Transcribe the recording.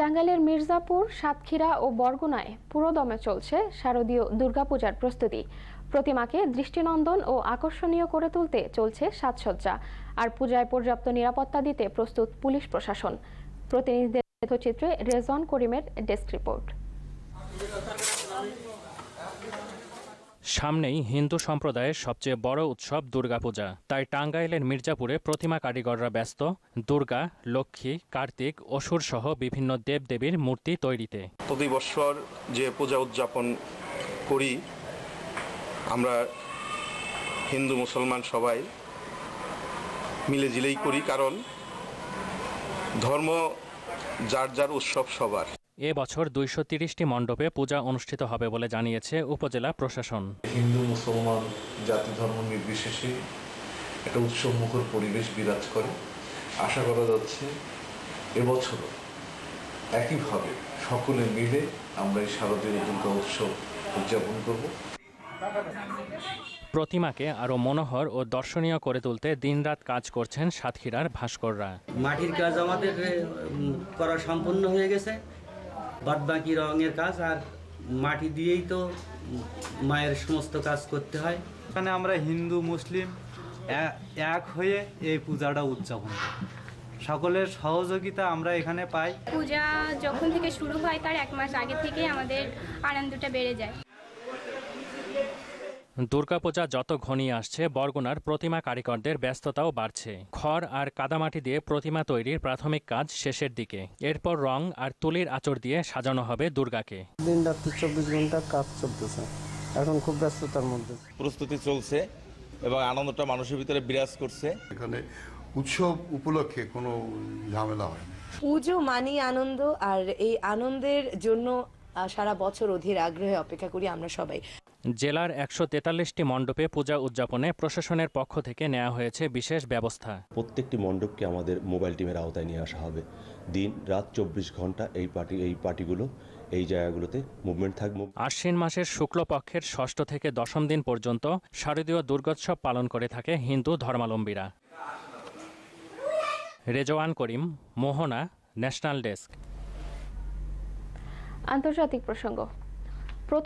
টাঙ্গাইলের মির্জাপুর, সাতক্ষীরা ও বরগুনায় পুরোদমে চলছে শারদীয় দুর্গাপূজার প্রস্তুতি। প্রতিমাকে দৃষ্টিনন্দন ও আকর্ষণীয় করে তুলতে চলছে সাজসজ্জা। আর পূজায় পর্যাপ্ত নিরাপত্তা দিতে প্রস্তুত পুলিশ প্রশাসন। প্রতিনিধিদের তথ্যচিত্রে রেজন করিমের ডেস্ক রিপোর্ট। সামনেই হিন্দু সম্প্রদায়ের সবচেয়ে বড় উৎসব দুর্গাপূজা। তাই টাঙ্গাইলের মির্জাপুরে প্রতিমা কারিগররা ব্যস্ত। দুর্গা, লক্ষ্মী, কার্তিক, অসুর সহ বিভিন্ন দেবদেবীর মূর্তি তৈরিতে। প্রতি বৎসর যে পূজা উদযাপন করি, আমরা হিন্দু, মুসলমান সবাই মিলে জিলেই করি, কারণ ধর্ম যার যার উৎসব সবার। এ বছর দুইশো তিরিশটি মণ্ডপে পূজা অনুষ্ঠিত হবে বলে জানিয়েছে উপজেলা প্রশাসন। হিন্দু মুসলমান জাতি ধর্ম নির্বিশেষে একটা উৎসব মুখর পরিবেশ বিরাজ করে। আশা করা যাচ্ছে এবছরও একইভাবে সকলে মিলে আমরা এই শারদীয় দুর্গা উৎসব উদযাপন করব। প্রতিমাকে আরও মনোহর ও দর্শনীয় করে তুলতে দিনরাত কাজ করছেন সাতক্ষীরার ভাস্কররা। মাটির কাজ আমাদের করা সম্পূর্ণ হয়ে গেছে। বাদ বাকি রঙের কাজ আর মাটি দিয়েই তো মায়ের সমস্ত কাজ করতে হয়। এখানে আমরা হিন্দু মুসলিম এক হয়ে এই পূজাটা উদযাপন করি। সকলের সহযোগিতা আমরা এখানে পাই। পূজা যখন থেকে শুরু হয় তার এক মাস আগে থেকে আমাদের আনন্দটা বেড়ে যায়। দুর্গাপূজা যত ঘনিয়ে আসছে বরগুনার প্রতিমা কারিগরদের ব্যস্ততাও বাড়ছে। খড় আর কাদামাটি দিয়ে প্রতিমা তৈরির প্রাথমিক কাজ শেষের দিকে। এরপর রং আর তুলির আঁচড় দিয়ে সাজানো হবে দুর্গাকে। দিন রাত্রি চব্বিশ ঘণ্টা কাজ চলতেছে। এখন খুব ব্যস্ততার মধ্যে। প্রস্তুতি চলছে এবং আনন্দটা মানুষের ভিতরে বিরাজ করছে। এখানে উৎসব উপলক্ষে কোনো ঝামেলা হয় পুজো মানি আনন্দ আর এই আনন্দের জন্য সারা বছর অধীর আগ্রহে অপেক্ষা করি আমরা সবাই। জেলার একশো তেতাল্লিশটি মণ্ডপে পূজা উদযাপনে প্রশাসনের পক্ষ থেকে নেওয়া হয়েছে বিশেষ ব্যবস্থা। প্রত্যেকটি মণ্ডপকে আমাদের মোবাইল টিমের আওতায় নিয়ে আসা হবে। দিন রাত চব্বিশ ঘণ্টা এই পার্টি এই পার্টিগুলো এই জায়গাগুলোতে মুভমেন্ট থাকবে। আশ্বিন মাসের শুক্লপক্ষের ষষ্ঠ থেকে দশম দিন পর্যন্ত শারদীয় দুর্গোৎসব পালন করে থাকে Hindu ধর্মাবলম্বীরা। Rezwan Karim Mohona national desk. আন্তর্জাতিক প্রসঙ্গ।